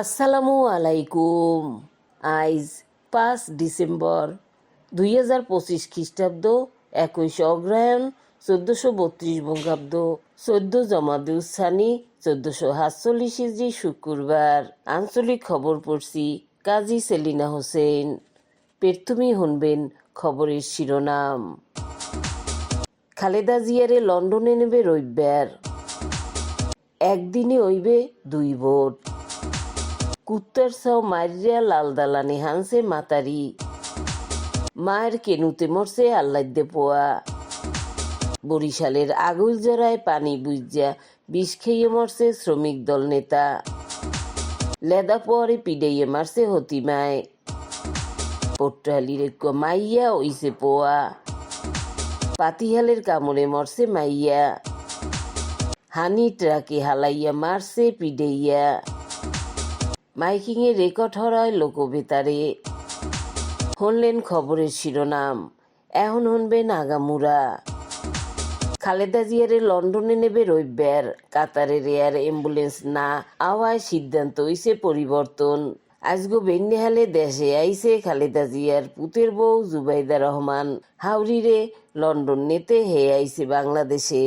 আসসালামু আলাইকুম। আইজ পাঁচ ডিসেম্বর দুই হাজার পঁচিশ খ্রিস্টাব্দ, একুশ অগ্রহায়ণ, চোদ্দশো বত্রিশ বঙ্গাব্দ, চোদ্দ জমাদুসানি চোদ্দশো সাতচল্লিশ ইজি শুক্রবার। আঞ্চলিক খবর পড়ছি কাজী সেলিনা হোসেন। পেরতুমি হনবেন খবরের শিরোনাম। খালেদা জিয়ারে লন্ডনে নেবে রবিবার। একদিনে হইবে দুই ভোট। কুত্তার সাও মারিয়া লাল দালানি হানছে মাতারি। মায়ের কেনুতে মরছে আল্লাদ্দে পোয়া। বরিশালের আগুল জড়ায় পানি বুঝা বিষ খেয়ে মরছে শ্রমিক দল নেতা। লেদা পরে পিডাইয়ে মারছে হতিমায় পট্টাহালির এক মাইয়া ওইসে পোয়া। পাতিহালের কামড়ে মরছে মাইয়া। হানি ট্রাকে হালাইয়া মারছে পিডেইয়া। মাইকিংয়ে রেকর্ড হরায় লোকবেতারে শুনলেন খবরের শিরোনাম। এখন শুনবেন আগামুরা। খালেদা জিয়ারে লন্ডনে নেবে রবিবার। কাতারের এয়ার অ্যাম্বুলেন্স না আওয়ায় সিদ্ধান্ত হইছে পরিবর্তন। আজগো বেন্নেহালে দেশে আইছে খালেদা জিয়ার পুতের বউ জুবাইদা রহমান। হাওড়িরে লন্ডন নেতে হে আইছে বাংলাদেশে।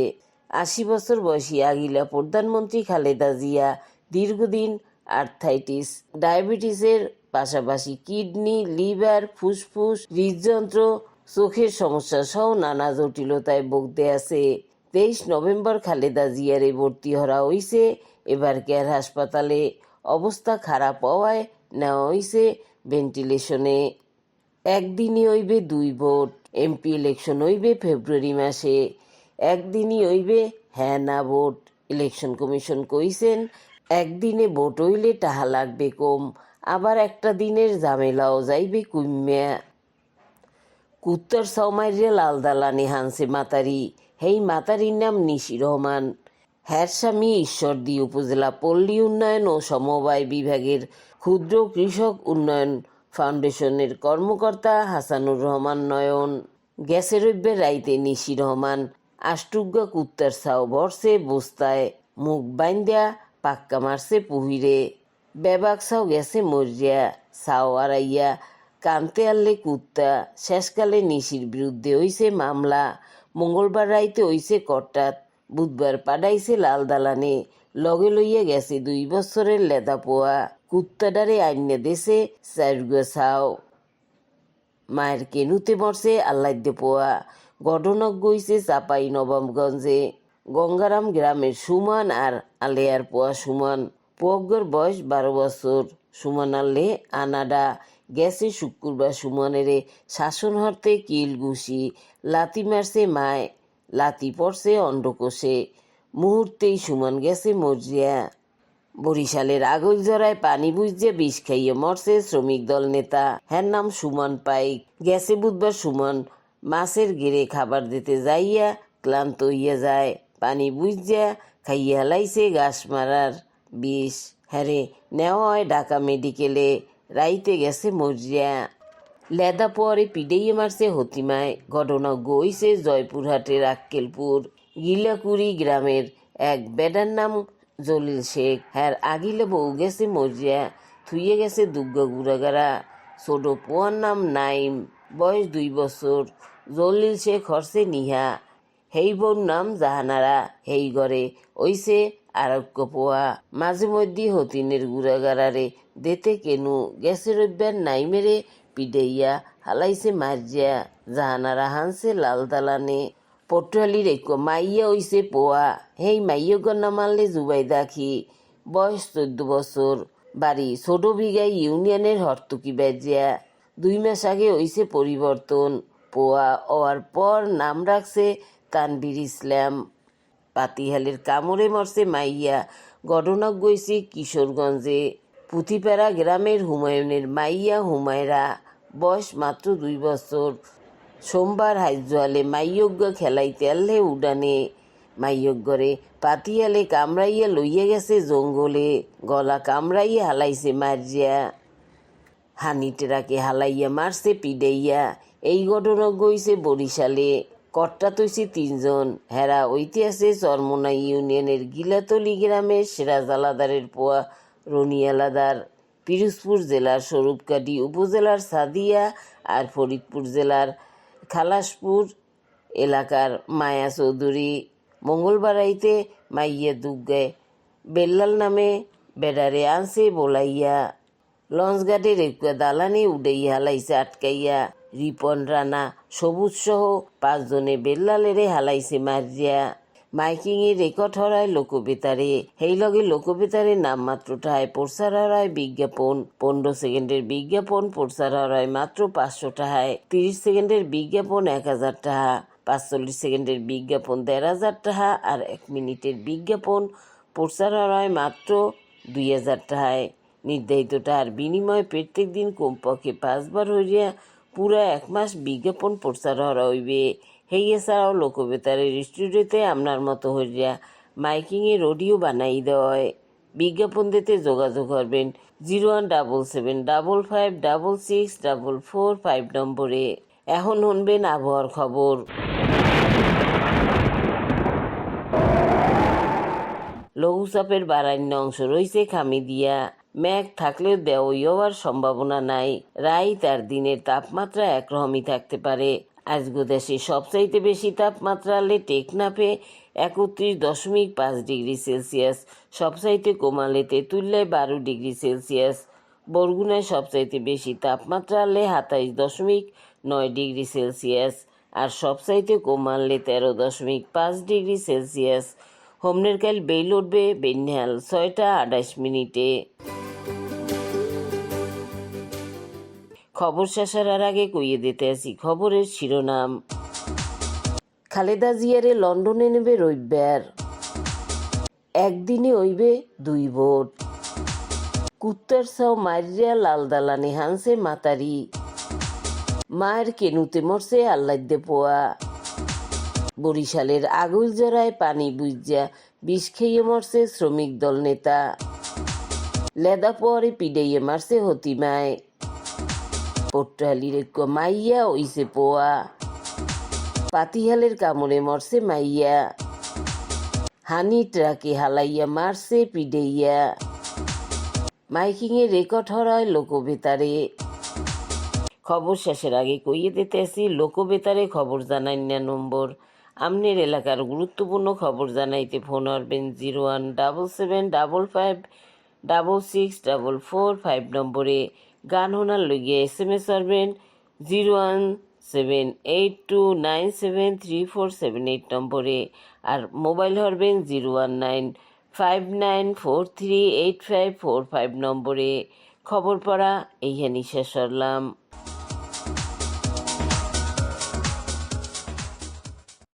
আশি বছর বয়সী আগিলা প্রধানমন্ত্রী খালেদা জিয়া দীর্ঘদিন আর্থাইটিস ডায়াবেটিসের পাশাপাশি কিডনি লিভার ফুসফুস, হৃদযন্ত্র, চোখের সমস্যা সহ নানা জটিলতায় ভুগতে আছে। তেইশ নভেম্বর খালেদা জিয়ারে ভর্তি হরা হইছে। এবার কেয়ার হাসপাতালে অবস্থা খারাপ হওয়ায় নেওয়া হইছে ভেন্টিলেশনে একদিনই হইবে দুই ভোট এমপি ইলেকশন হইবে ফেব্রুয়ারি মাসে। একদিনই হইবে হ্যাঁ না ভোট। ইলেকশন কমিশন কইছেন একদিনে ভোট হইলে টাহা লাগবে কম, আবার একটা দিনের ঝামেলাও যাইবে কুম্যা কুত্তর সৌমাইরে লাল দালানে হানসে মাতারি, হেই মাতারির নাম নিশি রহমান। হ্যার স্বামী ঈশ্বরদী উপজেলা পল্লী উন্নয়ন ও সমবায় বিভাগের ক্ষুদ্র কৃষক উন্নয়ন ফাউন্ডেশনের কর্মকর্তা হাসানুর রহমান নয়ন। গ্যাসের রাইতে নিশি রহমান, আষ্টুগ্গা কুত্তার সাও ভরসে বস্তায়, মুখ বাইন্দা পাক্কা মারছে পুহিরে। বেবাক সাও গেছে মরিয়া, সাও আড়াইয়া কানতে আনলে কুত্তা, শেষকালে নিশির বিরুদ্ধে হইছে মামলা, মঙ্গলবার রাইতে হইছে কট্টাত বুধবার পাডাইছে লাল দালানে, লগে লইয়া গেছে দুই বছরের লেদা পোয়া, কুত্তাডারে আইনে দেশে চারুগা সাও। মায়ের কেনুতে মরছে আল্লাদ্দে পোয়া ঘটনক গইছে চাপাই নবাবগঞ্জে। গঙ্গারাম গ্রামের সুমান আর আলেয়ার পোয়া সুমান। পোয়াগর বয়স বারো বছর। সুমান আল্লে আনাডা গেছে শুক্রবার সুমনেরে শাসন হরতে কিল ঘুষি লাতি মারছে মায়, লাতি পড়ছে অন্ডকোষে। মুহূর্তেই সুমন গেছে মর্জিয়া। বরিশালের আগল জড়ায় পানি বুঝছে বিষ খাইয়ে মরছে শ্রমিক দল নেতা। হ্যার নাম সুমন পাইক। গেছে বুধবার সুমন। মাছের গেড়ে খাবার দিতে যাইয়া ক্লান্ত হইয়া যায়। পানি বুঝিয়া খাইয়া হালাইছে গাছ মারার বিষ। হ্যারে নেওয়া হয় ঢাকা মেডিকেলে রাইতে গেছে মরিয়া লেদা পরে পিডেইয়ে মারছে হতিমায় ঘটনা গইছে জয়পুরহাটের আক্কেলপুর গিলাকুড়ি গ্রামের এক বেডার নাম জলিল শেখ হ্যার আগিলে বউ গেছে মরিয়া থুইয়ে গেছে দুর্গা গুড়াগারা ছোট পোয়ার নাম নাইম। বয়স দুই বছর জলিল শেখ হরছে নিহা। হেই বোন নাম জাহানারা, হেই ঘরে। ওইছে আরক্য পোয়া মাঝে মধ্যে হতিনের গুড়াগারারে দেতে কেনু। গেছে রব্যার নাই মেরে পিডেইয়া হালাইছে মার্জিয়া। জাহানারা হানছে লাল দালানে। পটুয়ালির এক মাইয়া হইছে পোয়া। হেই মাইয়গ না মারলে জুবাই দাখি। বয়স চোদ্দ বছর। বাড়ি ছোট বিঘাই ইউনিয়নের হর্তুকি বেজিয়া। দুই মাস আগে হইছে পরিবর্তন। পোয়া হওয়ার পর নাম রাখছে তানবির ইসলাম পাতিহালের কামড়ে মরছে মাইয়া। ঘটনা গইছে কিশোরগঞ্জে। পুঁথিপাড়া গ্রামের হুমায়ুনের মাইয়া হুমায়রা, বয়স মাত্র দুই বছর। সোমবার হাইজোয়ালে মাইয়জ্ঞ খেলাইতে আনলে উডানে। মাইয়জ্ঞরে পাতিয়ালে কামড়াইয়া লইয়া গেছে জঙ্গলে। গলা কামড়াইয়া হালাইছে মারিয়া হানিটেরাকে হালাইয়া মারছে পিডাইয়া। এই ঘটনা গইছে বরিশালে। কর্তা তিনজন। হেরা ঐতিহাসিক চরমোনা ইউনিয়নের গিলাতলি গ্রামের সিরাজ আলাদারের পোয়া রনি আলাদার পিরোজপুর জেলার স্বরূপকাঠি উপজেলার সাদিয়া আর ফরিদপুর জেলার খালাসপুর এলাকার মায়া চৌধুরী। মঙ্গলবারাইতে মাইয়া দুগ্গে বেল্লাল নামে বেড়ারে আনছে বলাইয়া। লঞ্চঘাটের একটা দালানে উডেই হালাইছে আটকাইয়া। রিপন রানা, সবুজ সহ পাঁচজনে বেল্লালেরে হালাইছে মারিয়া মাইকিং এ রেকর্ড হরায় লোকবেতারে। সেই লগে লোকবেতারে নামমাত্র টাহায় প্রচার হরায় বিজ্ঞাপন। পনেরো সেকেন্ডের বিজ্ঞাপন প্রচার হরায় মাত্র পাঁচশো টাহায় তিরিশ সেকেন্ডের বিজ্ঞাপন এক হাজার টাকা পাঁচচল্লিশ সেকেন্ডের বিজ্ঞাপন দেড় হাজার টাকা আর এক মিনিটের বিজ্ঞাপন প্রচার হরায় মাত্র দুই হাজার টাকায় নির্ধারিত টাকার বিনিময়ে প্রত্যেক দিন কমপক্ষে পাঁচবার হইয়া পুরা এক মাস বিজ্ঞাপন প্রচার হরা হইবে। হেই এছাড়াও লোকবেতারের স্টুডিওতে আপনার মতো হইয়া মাইকিংয়ের অডিও বানাই দেওয়ায়। বিজ্ঞাপন দিতে যোগাযোগ করবেন zero one double seven double five double six double four five নম্বরে। এখন শুনবেন আবহাওয়ার খবর। লঘুচাপের বারান্য অংশ রয়েছে খামি দিয়া মেঘ থাকলেও দেওয়ই হওয়ার সম্ভাবনা নাই। রাই তার দিনের তাপমাত্রা একরকমই থাকতে পারে। আজগো দেশে সবচাইতে বেশি তাপমাত্রা হলে টেকনাফে একত্রিশ দশমিক পাঁচ ডিগ্রি সেলসিয়াস, সবচাইতে কমালে তেঁতুল্লায় বারো ডিগ্রি সেলসিয়াস। বরগুনায় সবচাইতে বেশি তাপমাত্রা হলে সাতাইশ দশমিক নয় ডিগ্রি সেলসিয়াস আর সবচাইতে কমালে তেরো দশমিক পাঁচ ডিগ্রি সেলসিয়াস। হোমনের কাল বেইল উঠবে বেন্যাল ছয়টা আঠাশ মিনিটে। খবর শেষার আগে কইয়ে দিতে আসি খবরের শিরোনাম। খালেদা জিয়ারে লন্ডনে নেবে রবিবার। একদিনে হইবে দুই ভোট। কুত্তার সাও মারিয়া লাল দালানে হানছে মাতারি। মায়ের কেনুতে মরছে আল্লাদ্দে পোয়া। বরিশালের আগুল জড়ায় পানি বুঝা বিষ খেয়ে মরছে শ্রমিক দল নেতা। লেদা পরে পিডাইয়ে মারছে হতিমায়। পট্টাহালির মাইয়া ওইছে পোয়া। পাতিহালের কামড়ে মরছে মাইয়া। হানি ট্রাকে হালাইয়া মারছে পিডেইয়া। মাইকিংয়ে রেকর্ড হরায় লোকবেতারে। খবর শেষের আগে কইয়ে দিতে আসি লোকবেতারে খবর জানাই না নম্বর। আমনের এলাকার গুরুত্বপূর্ণ খবর জানাইতে ফোন করবেন zero one double seven double five double six double four five নম্বরে। গান শোনার লগে এস এম এস করবেন zero one seven eight two nine seven three four seven eight নম্বরে আর mobile হরবেন zero one nine five nine four three eight five four five নম্বরে। খবর পড়া এইখানি শেষ করলাম।